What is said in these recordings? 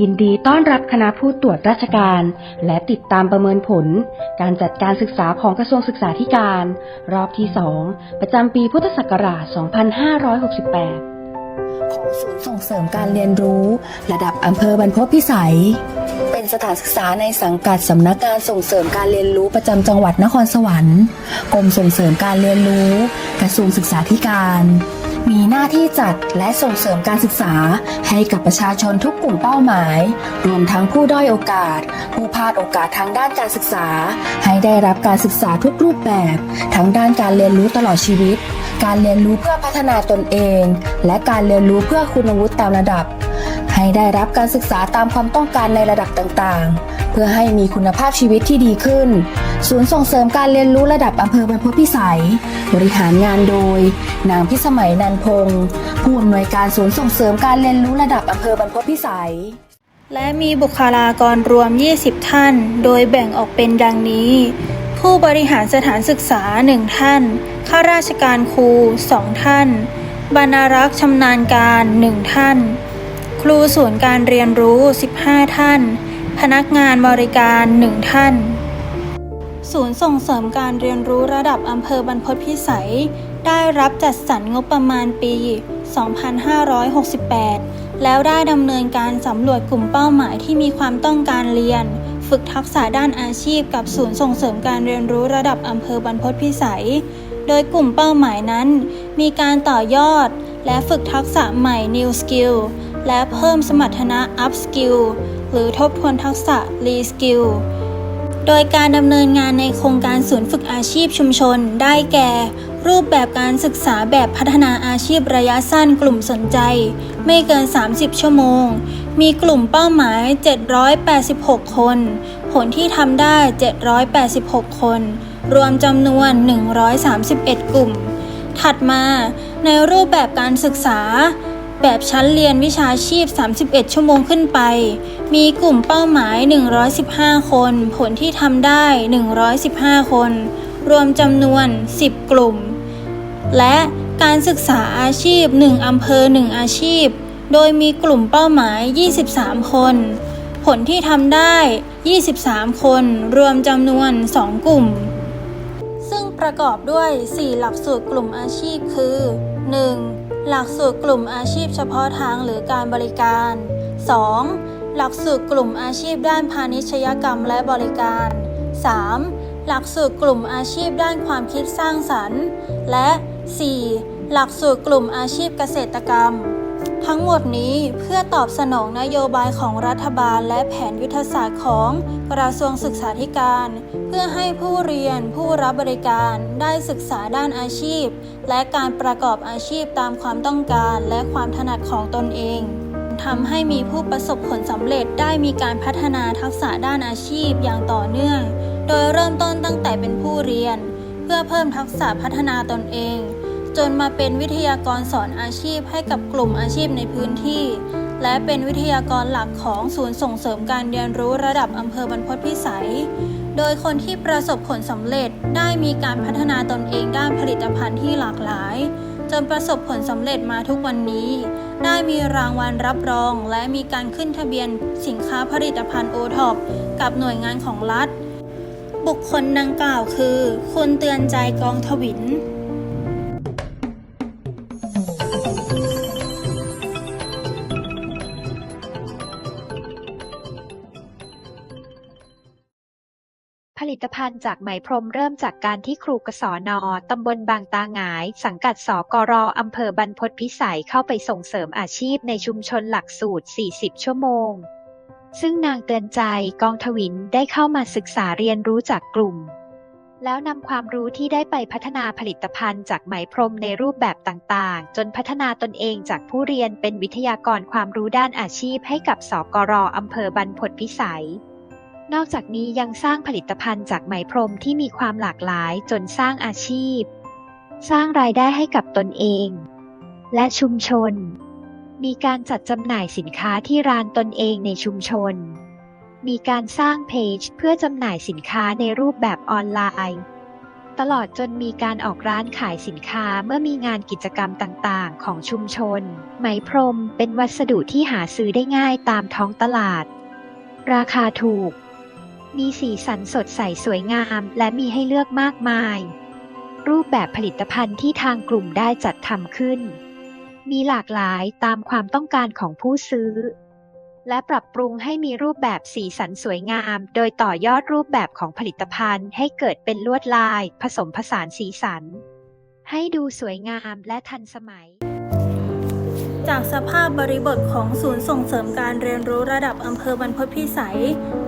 ยินดีต้อนรับคณะผู้ตรวจราชการ และติดตามประเมินผล การจัดการศึกษาของกระทรวงศึกษาธิการ รอบที่ 2 ประจำปีพุทธศักราช 2568 ของศูนย์ส่งเสริมการเรียนรู้ ระดับอำเภอบรรพพิสัย เป็นสถานศึกษาในสังกัดสำนักงานส่งเสริมการเรียนรู้ประจำจังหวัดนครสวรรค์กรมส่งเสริมการเรียนรู้ กระทรวงศึกษาธิการ มีหน้าที่จัดและส่งเสริมการศึกษาให้กับประชาชนทุกกลุ่มเป้าหมาย รวมทั้งผู้ด้อยโอกาส ผู้พลาดโอกาสทางด้านการศึกษา ให้ได้รับการศึกษาทุกรูปแบบ ทั้งด้านการเรียนรู้ตลอดชีวิต การเรียนรู้เพื่อพัฒนาตนเอง และการเรียนรู้เพื่อคุณวุฒิตามระดับ ให้ได้รับการศึกษาตามความต้องการในระดับต่างๆ เพื่อให้มีคุณภาพชีวิตที่ดีขึ้น ศูนย์ส่งเสริมการเรียนรู้ระดับอำเภอบรรพตพิสัย บริหารงานโดย นางพิสมัยนันพงศ์ผู้อำนวยการศูนย์ส่งเสริมการเรียนรู้ระดับอำเภอบรรพพิสัย และมีบุคลากรรวม 20 ท่าน โดยแบ่งออกเป็นดังนี้ ผู้บริหารสถานศึกษา 1 ท่าน ข้าราชการครู 2 ท่าน บรรณารักษ์ชำนาญการ 1 ท่าน ครูศูนย์การเรียนรู้ 15 ท่าน พนักงานบริการ 1 ท่าน ศูนย์ส่งเสริมการเรียนรู้ระดับอำเภอบรรพตพิสัย ได้รับจัดสรรงบประมาณปี 2568 แล้วได้ดำเนินการสำรวจกลุ่มเป้าหมายที่มีความต้องการเรียน ฝึกทักษะด้านอาชีพกับศูนย์ส่งเสริมการเรียนรู้ระดับอำเภอบรรพตพิสัย โดยกลุ่มเป้าหมายนั้น มีการต่อยอด และฝึกทักษะใหม่ New Skill และเพิ่มสมรรถนะ Up Skill หรือทบทวนทักษะ Re Skill โดยการดำเนินงานในโครงการศูนย์ฝึกอาชีพชุมชน ได้แก่ รูปแบบการศึกษาแบบพัฒนาอาชีพระยะสั้นกลุ่มสนใจ ไม่เกิน 30 ชั่วโมง มีกลุ่มเป้าหมาย 786 คน ผลที่ทำได้ 786 คน รวมจำนวน 131 กลุ่ม ถัดมาในรูปแบบการศึกษา แบบชั้นเรียนวิชาชีพ 31 ชั่วโมงขึ้นไป มีกลุ่มเป้าหมาย 115 คน ผลที่ทำได้ 115 คน รวมจำนวน 10 กลุ่ม และการศึกษาอาชีพ 1 อำเภอ 1 อาชีพ โดยมีกลุ่มเป้าหมาย 23 คน ผลที่ทำได้ 23 คน รวมจำนวน 2 กลุ่ม ซึ่งประกอบด้วย 4 หลักสูตรกลุ่มอาชีพคือ 1. หลักสูตรกลุ่มอาชีพเฉพาะทางหรือการบริการ 2. หลักสูตรกลุ่มอาชีพด้านพาณิชยกรรมและบริการ 3. หลักสูตรกลุ่มอาชีพด้านความคิดสร้างสรรค์ และ 4. หลักสูตรกลุ่มอาชีพเกษตรกรรม ทั้งหมดนี้เพื่อตอบสนองนโยบายของรัฐบาลและแผนยุทธศาสตร์ของกระทรวงศึกษาธิการ เพื่อให้ผู้เรียนผู้รับบริการได้ศึกษาด้านอาชีพ และการประกอบอาชีพตามความต้องการและความถนัดของตนเองทำให้มีผู้ประสบผลสำเร็จได้มีการพัฒนาทักษะด้านอาชีพอย่างต่อเนื่อง โดยเริ่มต้นตั้งแต่เป็นผู้เรียน เพื่อเพิ่มทักษะพัฒนาตนเอง จนมาเป็นวิทยากรสอนอาชีพให้กับกลุ่มอาชีพในพื้นที่ และเป็นวิทยากรหลักของศูนย์ส่งเสริมการเรียนรู้ระดับอำเภอบรรพตพิสัย โดยคนที่ประสบผลสำเร็จได้มีการพัฒนาตนเองด้านผลิตภัณฑ์ที่หลากหลาย จนประสบผลสำเร็จมาทุกวันนี้ ได้มีรางวัลรับรอง และมีการขึ้นทะเบียนสินค้าผลิตภัณฑ์โอท็อปกับหน่วยงานของรัฐ บุคคลดังกล่าวคือ คุณเตือนใจกองทวิน ผลิตภัณฑ์จากไหมพรมเริ่มจากการที่ครูกศน ตำบลบางตาหงาย สังกัดสกรอำเภอบรรพตพิสัยเข้าไปส่งเสริมอาชีพในชุมชนหลักสูตร 40 ชั่วโมง ซึ่งนางเตือนใจกองทวินได้เข้ามาศึกษาเรียนรู้จากกลุ่ม แล้วนำความรู้ที่ได้ไปพัฒนาผลิตภัณฑ์จากไหมพรมในรูปแบบต่างๆ จนพัฒนาตนเองจากผู้เรียนเป็นวิทยากรความรู้ด้านอาชีพให้กับสกรอำเภอบรรพตพิสัย นอกจากนี้ยังสร้างผลิตภัณฑ์จากไหมพรมที่มีความหลากหลายจนสร้างอาชีพ สร้างรายได้ให้กับตนเอง และชุมชน มีการจัดจำหน่ายสินค้าที่ร้านตนเองในชุมชน มีการสร้างเพจเพื่อจำหน่ายสินค้าในรูปแบบออนไลน์ตลอดจนมีการออกร้านขายสินค้าเมื่อมีงานกิจกรรมต่างๆ ของชุมชน ไหมพรมเป็นวัสดุที่หาซื้อได้ง่ายตามท้องตลาด ราคาถูก มีสีสันสดใสสวยงามและมีให้เลือกมากมาย รูปแบบผลิตภัณฑ์ที่ทางกลุ่มได้จัดทำขึ้น มีหลากหลายตามความต้องการของผู้ซื้อ และปรับปรุงให้มีรูปแบบสีสันสวยงาม โดยต่อยอดรูปแบบของผลิตภัณฑ์ให้เกิดเป็นลวดลาย ผสมผสานสีสัน ให้ดูสวยงามและทันสมัย จากสภาพบริบทของศูนย์ส่งเสริมการเรียนรู้ระดับอำเภอบรรพตพิสัย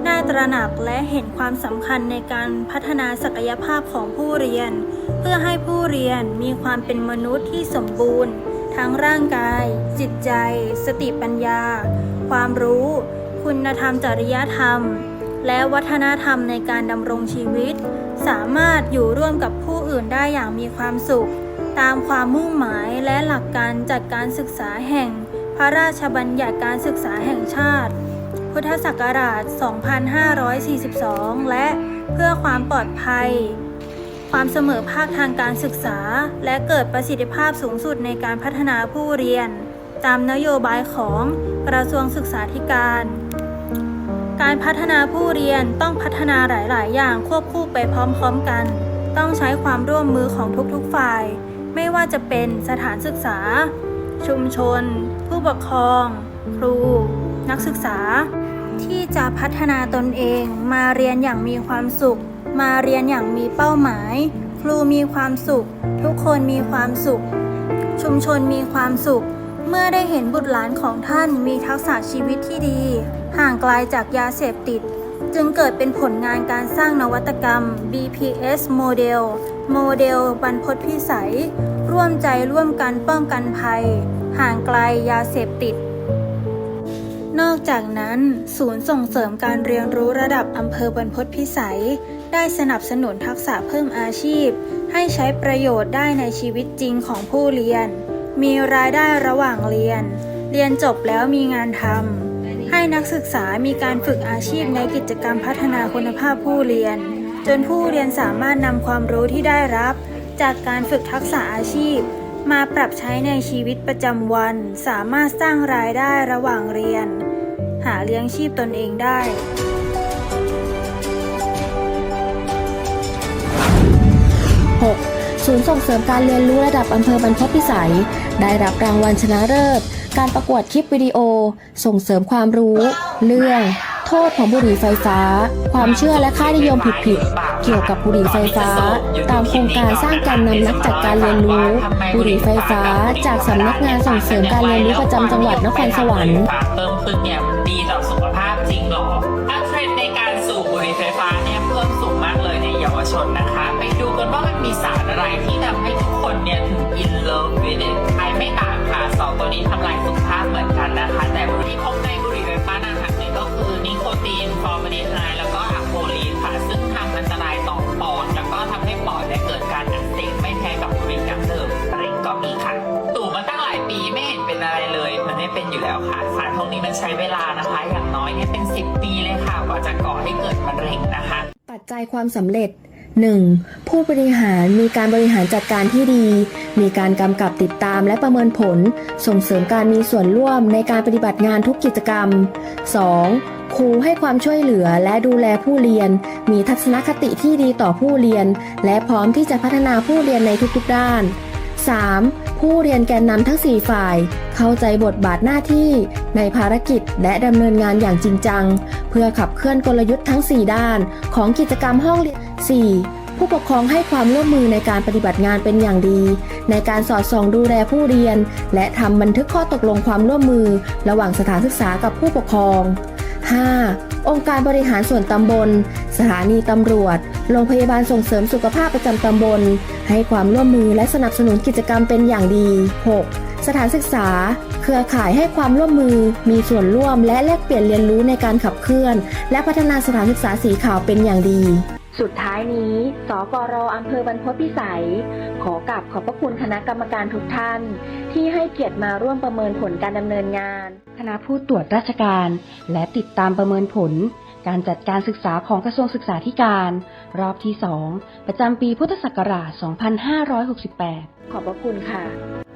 ได้ตระหนักและเห็นความสำคัญในการพัฒนาศักยภาพของผู้เรียน เพื่อให้ผู้เรียนมีความเป็นมนุษย์ที่สมบูรณ์ ทั้งร่างกาย จิตใจ สติปัญญา ความรู้ คุณธรรมจริยธรรม และวัฒนธรรมในการดำรงชีวิต สามารถอยู่ร่วมกับผู้อื่นได้อย่างมีความสุข ตามความมุ่งหมายและหลักการจัดการศึกษาแห่งพระราชบัญญัติการศึกษาแห่งชาติ พุทธศักราช 2542 และเพื่อความปลอดภัย ความเสมอภาคทางการศึกษา และเกิดประสิทธิภาพสูงสุดในการพัฒนาผู้เรียน ตามนโยบายของกระทรวงศึกษาธิการ การพัฒนาผู้เรียนต้องพัฒนาหลาย ๆ อย่างควบคู่ไปพร้อม ๆ กัน ต้องใช้ความร่วมมือของทุก ๆ ฝ่าย ไม่ว่าจะเป็นสถานศึกษา ชุมชน ผู้ปกครอง ครู นักศึกษา ที่จะพัฒนาตนเองมาเรียนอย่างมีความสุข มาเรียนอย่างมีเป้าหมาย ครูมีความสุข ทุกคนมีความสุข ชุมชนมีความสุข เมื่อได้เห็นบุตรหลานของท่านมีทักษะชีวิตที่ดี ห่างไกลจากยาเสพติด จึงเกิดเป็นผลงานการสร้างนวัตกรรม BPS โมเดล โมเดลบรรพตพิสัย ร่วมใจร่วมกันป้องกันภัย ห่างไกลยาเสพติด นอกจากนั้น ศูนย์ส่งเสริมการเรียนรู้ระดับอำเภอบรรพตพิสัย ได้สนับสนุนทักษะเพิ่มอาชีพ ให้ใช้ประโยชน์ได้ในชีวิตจริงของผู้เรียน มีรายได้ระหว่างเรียน เรียนจบแล้วมีงานทำให้นักศึกษามีการฝึกอาชีพในกิจกรรมพัฒนาคุณภาพผู้เรียน จนผู้เรียนสามารถนำความรู้ที่ได้รับ จากการฝึกทักษะอาชีพ มาปรับใช้ในชีวิตประจำวัน สามารถสร้างรายได้ระหว่างเรียน หาเลี้ยงชีพตนเองได้ 6. ศูนย์ส่งเสริมการเรียนรู้ระดับอำเภอบรรพตพิสัย ได้รับรางวัลชนะเลิศการประกวดคลิปวิดีโอ ส่งเสริมความรู้ เรื่อง โทษของบุหรี่ไฟฟ้า ความเชื่อและค่านิยมผิดๆ เกี่ยวกับบุหรี่ไฟฟ้า ตามโครงการสร้างการนำนักจัดการเรียนรู้ บุหรี่ไฟฟ้า จากสำนักงานส่งเสริมการเรียนรู้ประจำจังหวัดนครสวรรค์เพิ่มขึ้นเนี่ยดีต่อสุข กิดมะเร็งนะคะ ปัจจัยความสำเร็จ 1. ผู้บริหารมีการบริหารจัดการที่ดี มีการกำกับติดตามและประเมินผล ส่งเสริมการมีส่วนร่วมในการปฏิบัติงานทุกกิจกรรม 2. ครูให้ความช่วยเหลือและดูแลผู้เรียน มีทัศนคติที่ดีต่อผู้เรียน และพร้อมที่จะพัฒนาผู้เรียนในทุกๆด้าน 3. ผู้เรียนแกนนำทั้ง 4 ฝ่าย เข้าใจบทบาทหน้าที่ ในภารกิจและดำเนินงานอย่างจริงจัง เพื่อขับเคลื่อนกลยุทธ์ทั้ง 4 ด้าน ของกิจกรรมห้องเรียน 4. ผู้ปกครองให้ความร่วมมือในการปฏิบัติงานเป็นอย่างดี ในการสอดส่องดูแลผู้เรียน และทำบันทึกข้อตกลงความร่วมมือ ระหว่างสถานศึกษากับผู้ปกครอง 5. องค์การบริหารส่วนตำบล สถานีตำรวจ โรงพยาบาลส่งเสริมสุขภาพประจำตำบล ให้ความร่วมมือและสนับสนุนกิจกรรมเป็นอย่างดี 6. สถานศึกษา เครือข่ายให้ความร่วมมือ มีส่วนร่วมและแลกเปลี่ยนเรียนรู้ในการขับเคลื่อน และพัฒนาสถานศึกษาสีขาวเป็นอย่างดี สุดท้ายนี้สกรอำเภอบรรพตพิสัย ขอกราบขอบพระคุณคณะกรรมการทุกท่าน ที่ให้เกียรติมาร่วมประเมินผลการดำเนินงาน คณะผู้ตรวจราชการ และติดตามประเมินผล การจัดการศึกษาของกระทรวงศึกษาธิการ รอบที่ 2 ประจำปีพุทธศักราช 2568 ขอบพระคุณค่ะ